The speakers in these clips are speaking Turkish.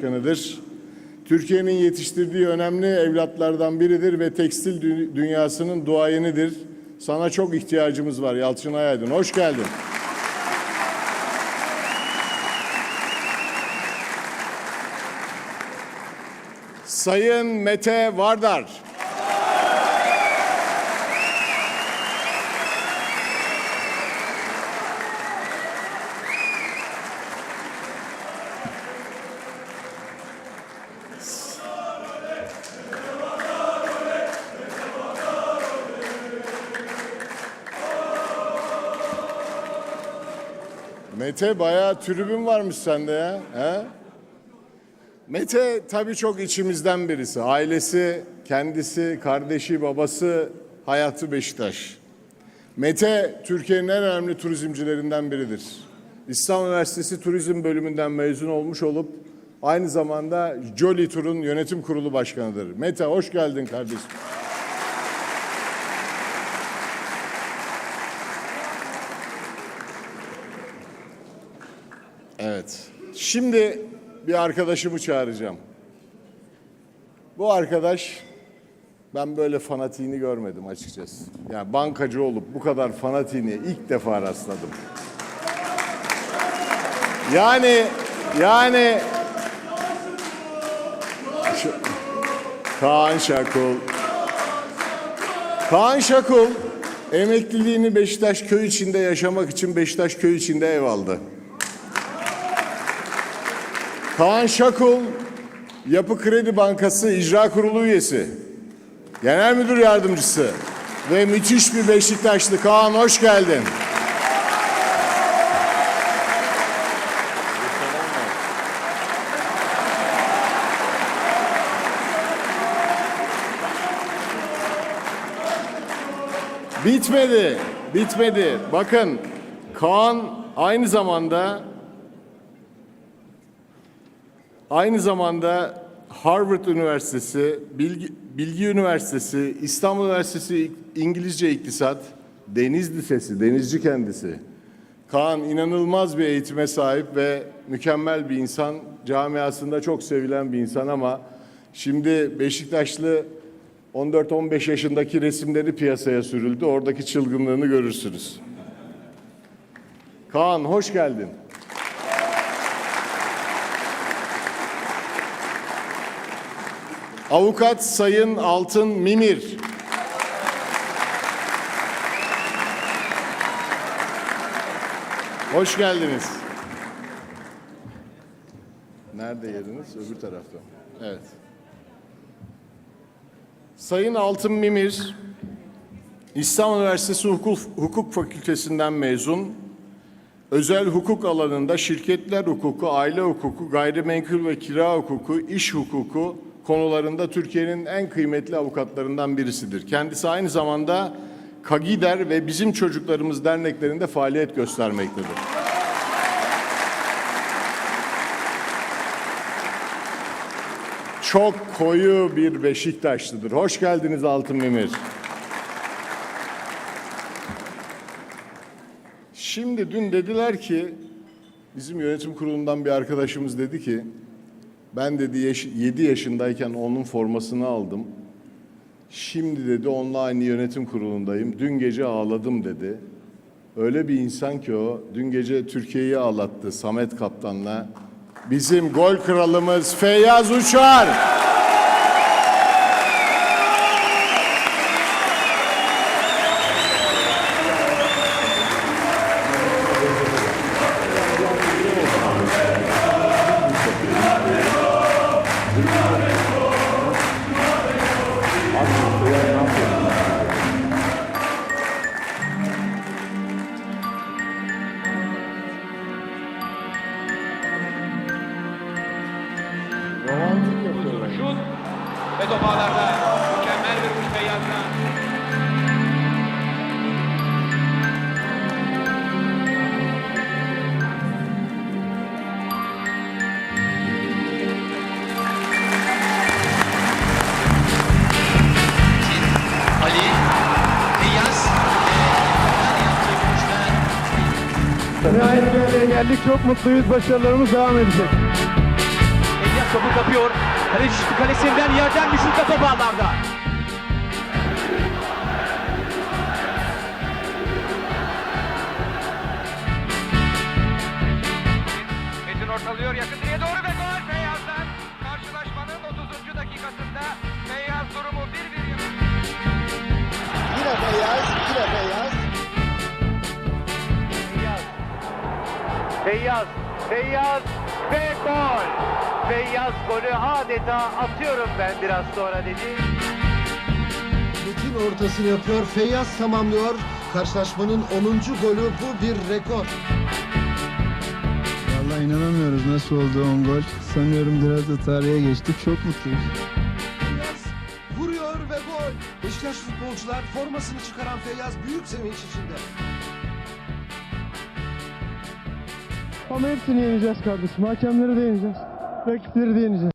Başkanı'dır. Türkiye'nin yetiştirdiği önemli evlatlardan biridir ve tekstil dü- dünyasının duayenidir. Sana çok ihtiyacımız var Yalçın Ayaydın. Hoş geldin. Sayın Mete Vardar. Mete bayağı tribün varmış sende ya. He? Mete tabii çok içimizden birisi. Ailesi, kendisi, kardeşi, babası hayatı Beşiktaş. Mete Türkiye'nin en önemli turizmcilerinden biridir. İstanbul Üniversitesi Turizm Bölümünden mezun olmuş olup aynı zamanda Jolly Tur'un yönetim kurulu başkanıdır. Mete hoş geldin kardeşim. Evet. Şimdi bir arkadaşımı çağıracağım. Bu arkadaş ben böyle fanatiğini görmedim açıkçası. Yani bankacı olup bu kadar fanatiğine ilk defa rastladım. Yani yani Kaan Şakul Kaan Şakul emekliliğini Beşiktaş köy içinde yaşamak için Beşiktaş köy içinde ev aldı. Kaan Şakul, Yapı Kredi Bankası İcra Kurulu üyesi, genel müdür yardımcısı ve müthiş bir Beşiktaşlı. Kaan hoş geldin. Bitmedi, bitmedi. Bakın Kaan aynı zamanda Aynı zamanda Harvard Üniversitesi, Bilgi, Bilgi Üniversitesi, İstanbul Üniversitesi İngilizce İktisat, Deniz Lisesi, denizci kendisi. Kaan inanılmaz bir eğitime sahip ve mükemmel bir insan. Camiasında çok sevilen bir insan ama şimdi Beşiktaşlı 14-15 yaşındaki resimleri piyasaya sürüldü. Oradaki çılgınlığını görürsünüz. Kaan hoş geldin. Avukat Sayın Altın Mimir. Hoş geldiniz. Nerede yeriniz? Öbür tarafta. Evet. Sayın Altın Mimir, İstanbul Üniversitesi Hukuk, Hukuk Fakültesinden mezun. Özel hukuk alanında şirketler hukuku, aile hukuku, gayrimenkul ve kira hukuku, iş hukuku konularında Türkiye'nin en kıymetli avukatlarından birisidir. Kendisi aynı zamanda Kagider ve Bizim Çocuklarımız derneklerinde faaliyet göstermektedir. Çok koyu bir Beşiktaşlıdır. Hoş geldiniz Altın Mimir. Şimdi dün dediler ki bizim yönetim kurulundan bir arkadaşımız dedi ki ben dedi 7 yaşındayken onun formasını aldım. Şimdi dedi onunla aynı yönetim kurulundayım. Dün gece ağladım dedi. Öyle bir insan ki o. Dün gece Türkiye'yi ağlattı Samet Kaptan'la. Bizim gol kralımız Feyyaz Uçar. Ve top ağlarda. Mükemmel bir vuruş Feyyaz'dan. Nihayet bir geldik. Çok mutluyuz. Başarılarımız devam edecek. Elyas topu kapıyor. Kaleci kalesinden yerden düşük top ağlarda. Metin ortalıyor yakın direğe doğru ve gol Feyyaz'dan. Karşılaşmanın 30. dakikasında Feyyaz durumu 1-1 yapıyor. Yine beyaz, yine beyaz. Feyyaz, Feyyaz ve gol. Feyyaz golü adeta atıyorum ben biraz sonra dedi. Metin ortasını yapıyor, Feyyaz tamamlıyor. Karşılaşmanın 10. golü bu bir rekor. Vallahi inanamıyoruz nasıl oldu 10 gol. Sanıyorum biraz da tarihe geçtik. Çok mutluyuz. Feyyaz vuruyor ve gol. Beşiktaş futbolcular formasını çıkaran Feyyaz büyük sevinç içinde. Ama hepsini yeneceğiz kardeşim. Hakemleri de yeneceğiz. Rakipleri de yeneceğiz.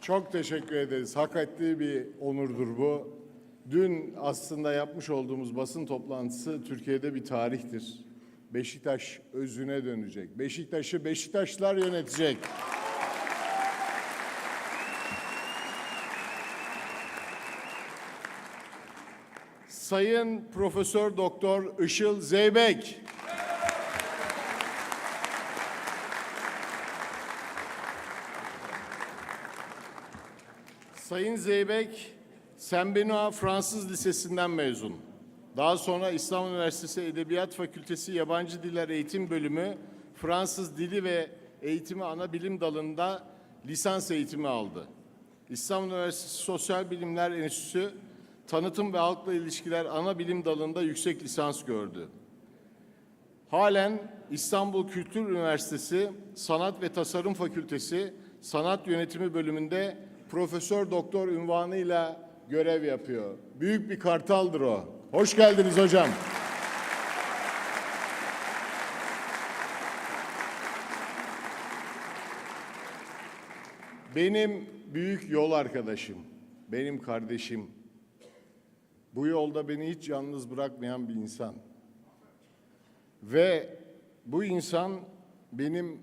Çok teşekkür ederiz. Hak ettiği bir onurdur bu. Dün aslında yapmış olduğumuz basın toplantısı Türkiye'de bir tarihtir. Beşiktaş özüne dönecek. Beşiktaş'ı Beşiktaşlar yönetecek. Sayın Profesör Doktor Işıl Zeybek. Sayın Zeybek, Saint Benoît Fransız Lisesi'nden mezun. Daha sonra İstanbul Üniversitesi Edebiyat Fakültesi Yabancı Diller Eğitim Bölümü Fransız Dili ve Eğitimi Ana Bilim Dalı'nda lisans eğitimi aldı. İstanbul Üniversitesi Sosyal Bilimler Enstitüsü Tanıtım ve Halkla İlişkiler Ana Bilim Dalı'nda yüksek lisans gördü. Halen İstanbul Kültür Üniversitesi Sanat ve Tasarım Fakültesi Sanat Yönetimi bölümünde profesör doktor unvanıyla görev yapıyor. Büyük bir kartaldır o. Hoş geldiniz hocam. Benim büyük yol arkadaşım, benim kardeşim. Bu yolda beni hiç yalnız bırakmayan bir insan. Ve bu insan benim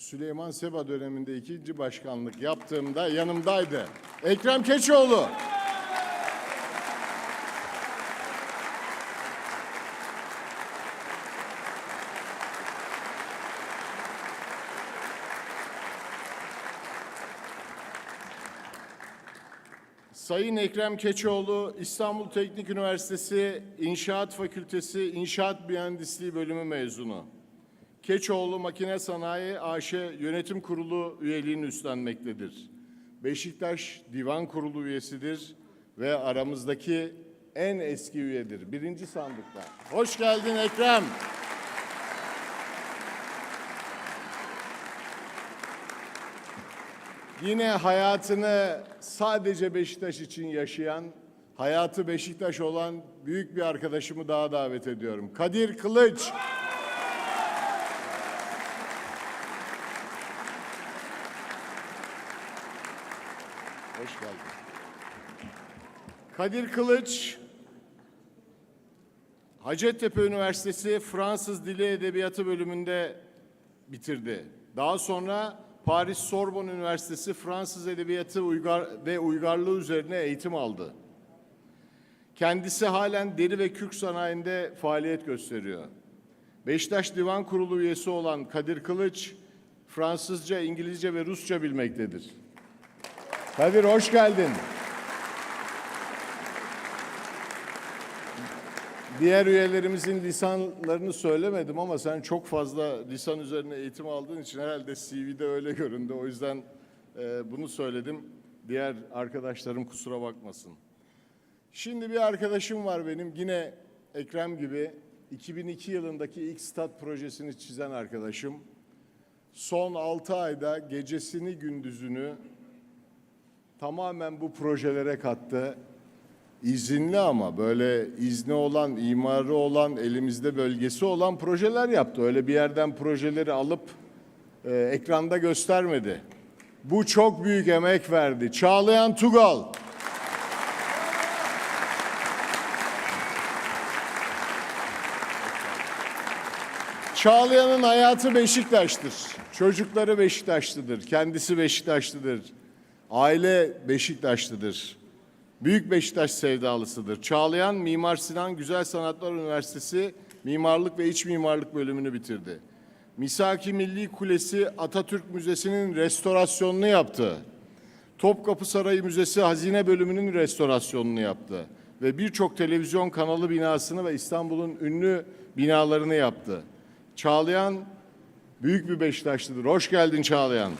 Süleyman Seba döneminde ikinci başkanlık yaptığımda yanımdaydı. Ekrem Keçoğlu. Sayın Ekrem Keçoğlu İstanbul Teknik Üniversitesi İnşaat Fakültesi İnşaat Mühendisliği Bölümü mezunu. Keçoğlu Makine Sanayi AŞ Yönetim Kurulu üyeliğini üstlenmektedir. Beşiktaş Divan Kurulu üyesidir ve aramızdaki en eski üyedir. Birinci sandıkta. Hoş geldin Ekrem. Yine hayatını sadece Beşiktaş için yaşayan, hayatı Beşiktaş olan büyük bir arkadaşımı daha davet ediyorum. Kadir Kılıç. Hoş geldin. Kadir Kılıç, Hacettepe Üniversitesi Fransız Dili Edebiyatı bölümünde bitirdi. Daha sonra Paris Sorbonne Üniversitesi Fransız Edebiyatı Uygar ve Uygarlığı üzerine eğitim aldı. Kendisi halen deri ve kürk sanayinde faaliyet gösteriyor. Beşiktaş Divan Kurulu üyesi olan Kadir Kılıç, Fransızca, İngilizce ve Rusça bilmektedir. Kadir hoş geldin. Diğer üyelerimizin lisanlarını söylemedim ama sen çok fazla lisan üzerine eğitim aldığın için herhalde CV'de öyle göründü. O yüzden e, bunu söyledim. Diğer arkadaşlarım kusura bakmasın. Şimdi bir arkadaşım var benim yine Ekrem gibi 2002 yılındaki ilk stat projesini çizen arkadaşım. Son 6 ayda gecesini gündüzünü tamamen bu projelere kattı. İzinli ama böyle izni olan, imarı olan, elimizde bölgesi olan projeler yaptı. Öyle bir yerden projeleri alıp e, ekranda göstermedi. Bu çok büyük emek verdi. Çağlayan Tugal. Çağlayan'ın hayatı Beşiktaş'tır. Çocukları Beşiktaşlıdır. Kendisi Beşiktaşlıdır. Aile Beşiktaşlıdır. Büyük Beşiktaş sevdalısıdır. Çağlayan Mimar Sinan Güzel Sanatlar Üniversitesi Mimarlık ve İç Mimarlık bölümünü bitirdi. Misaki Milli Kulesi Atatürk Müzesi'nin restorasyonunu yaptı. Topkapı Sarayı Müzesi Hazine Bölümünün restorasyonunu yaptı ve birçok televizyon kanalı binasını ve İstanbul'un ünlü binalarını yaptı. Çağlayan büyük bir Beşiktaşlıdır. Hoş geldin Çağlayan.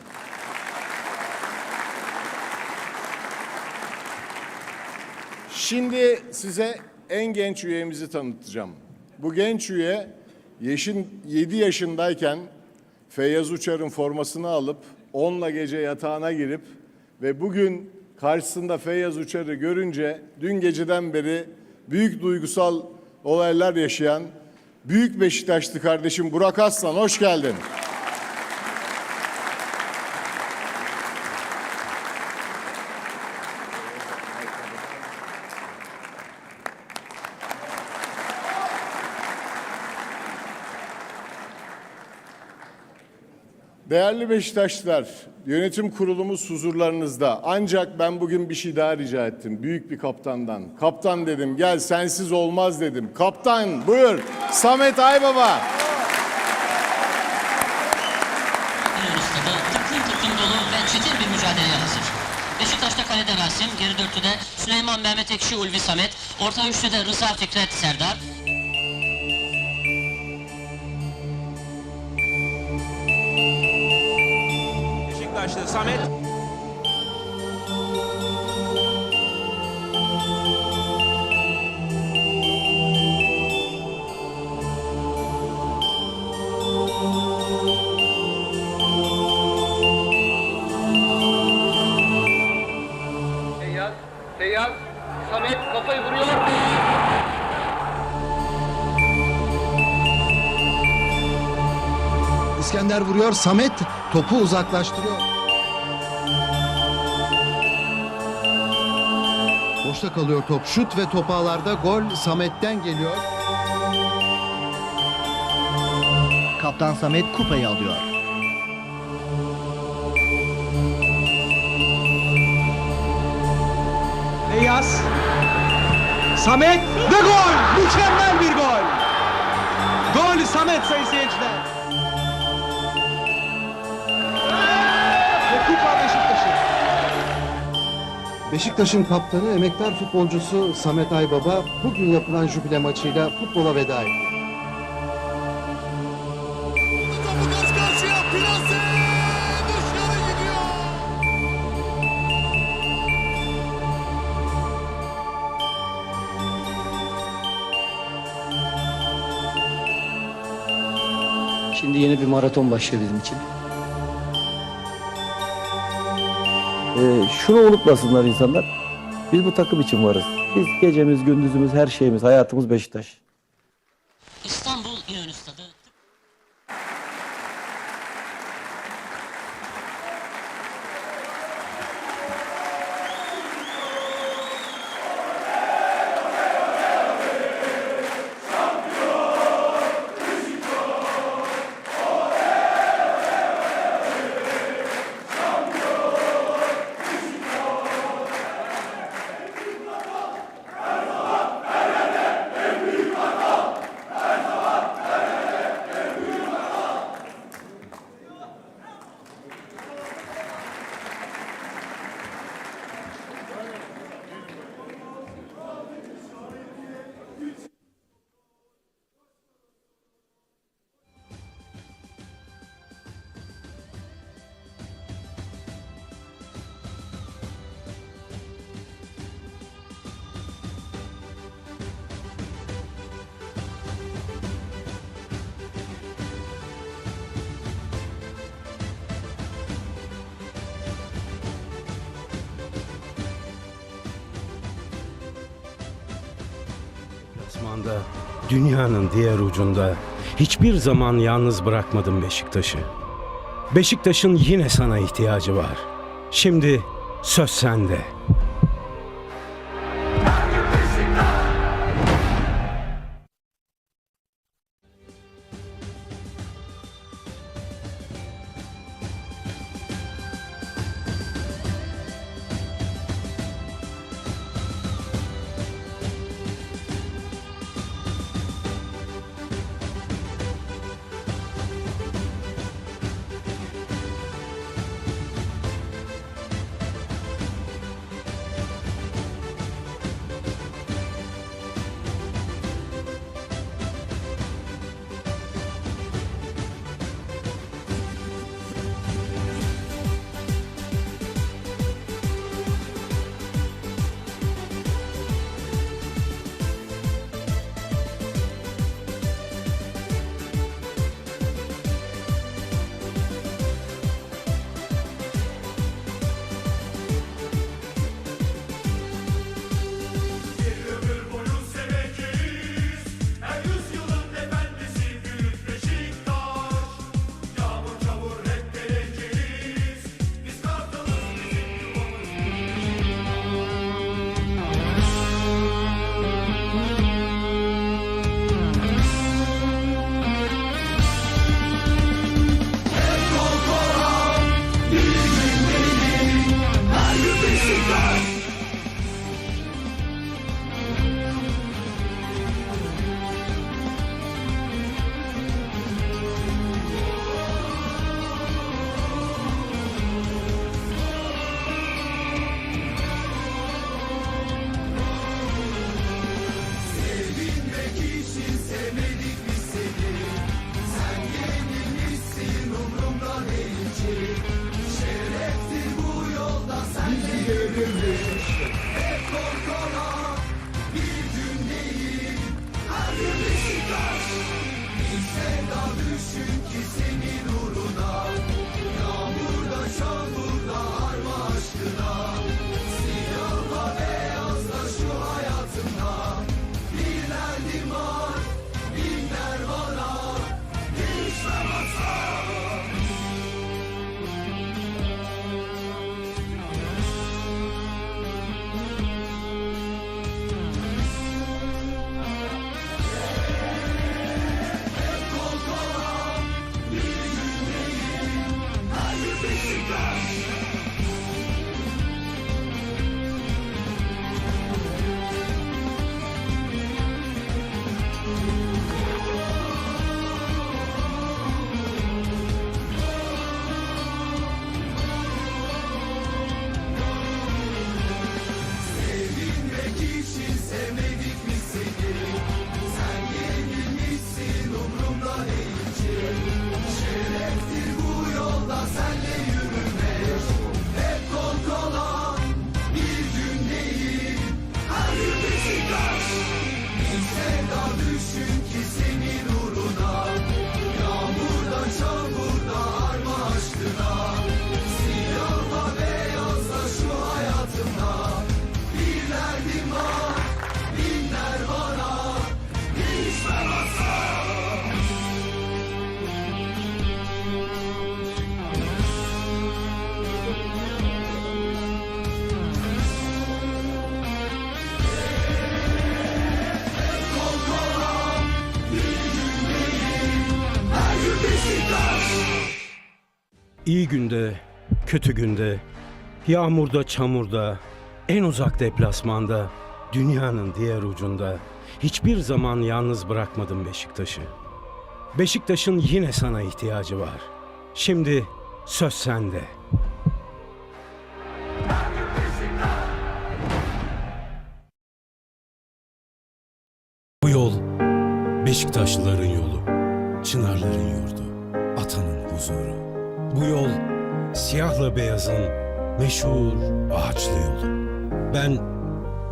Şimdi size en genç üyemizi tanıtacağım. Bu genç üye yaşın 7 yaşındayken Feyyaz Uçar'ın formasını alıp onunla gece yatağına girip ve bugün karşısında Feyyaz Uçar'ı görünce dün geceden beri büyük duygusal olaylar yaşayan büyük Beşiktaşlı kardeşim Burak Aslan hoş geldin. Değerli Beşiktaşlılar, yönetim kurulumuz huzurlarınızda. Ancak ben bugün bir şey daha rica ettim büyük bir kaptandan. Kaptan dedim gel sensiz olmaz dedim. Kaptan buyur Samet Aybaba. Geri dörtlüde Süleyman Mehmet Ekşi Ulvi Samet, orta üçlüde Rıza Fikret Serdar, Samet. Feyyaz, Feyyaz, Samet kafayı vuruyor. İskender vuruyor. Samet topu uzaklaştırıyor. Boşta kalıyor top. Şut ve top ağlarda gol Samet'ten geliyor. Kaptan Samet kupayı alıyor. Feyyaz, Samet ve gol! Mükemmel bir gol! Gol Samet sayın seyirciler. Beşiktaş'ın kaptanı emektar futbolcusu Samet Aybaba bugün yapılan jübile maçıyla futbola veda etti. Şimdi yeni bir maraton başlıyor bizim için. Ee, şunu unutmasınlar insanlar. Biz bu takım için varız. Biz gecemiz, gündüzümüz, her şeyimiz, hayatımız Beşiktaş. Deplasmanda, dünyanın diğer ucunda hiçbir zaman yalnız bırakmadım Beşiktaş'ı. Beşiktaş'ın yine sana ihtiyacı var. Şimdi söz sende. İyi günde, kötü günde, yağmurda, çamurda, en uzak deplasmanda, dünyanın diğer ucunda hiçbir zaman yalnız bırakmadım Beşiktaş'ı. Beşiktaş'ın yine sana ihtiyacı var. Şimdi söz sende. Bu yol Beşiktaşlıların yolu, Çınarların yurdu, atanın huzuru. Bu yol siyahla beyazın meşhur ağaçlı yolu. Ben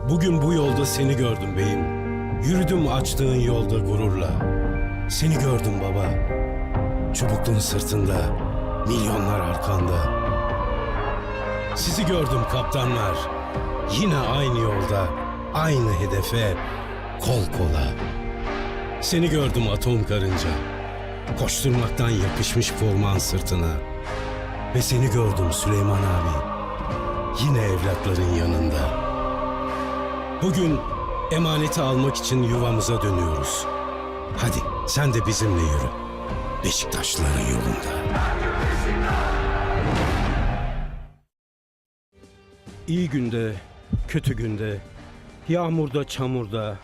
bugün bu yolda seni gördüm beyim. Yürüdüm açtığın yolda gururla. Seni gördüm baba. Çubukluğun sırtında, milyonlar arkanda. Sizi gördüm kaptanlar. Yine aynı yolda, aynı hedefe, kol kola, Seni gördüm atom karınca. Koşturmaktan yapışmış forman sırtına. Ve seni gördüm Süleyman abi. Yine evlatların yanında. Bugün emaneti almak için yuvamıza dönüyoruz. Hadi sen de bizimle yürü. Beşiktaşlıların yolunda. İyi günde, kötü günde, yağmurda, çamurda,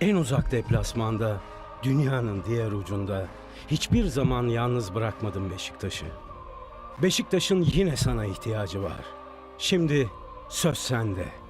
en uzak deplasmanda, dünyanın diğer ucunda hiçbir zaman yalnız bırakmadım Beşiktaş'ı. Beşiktaş'ın yine sana ihtiyacı var. Şimdi söz sende.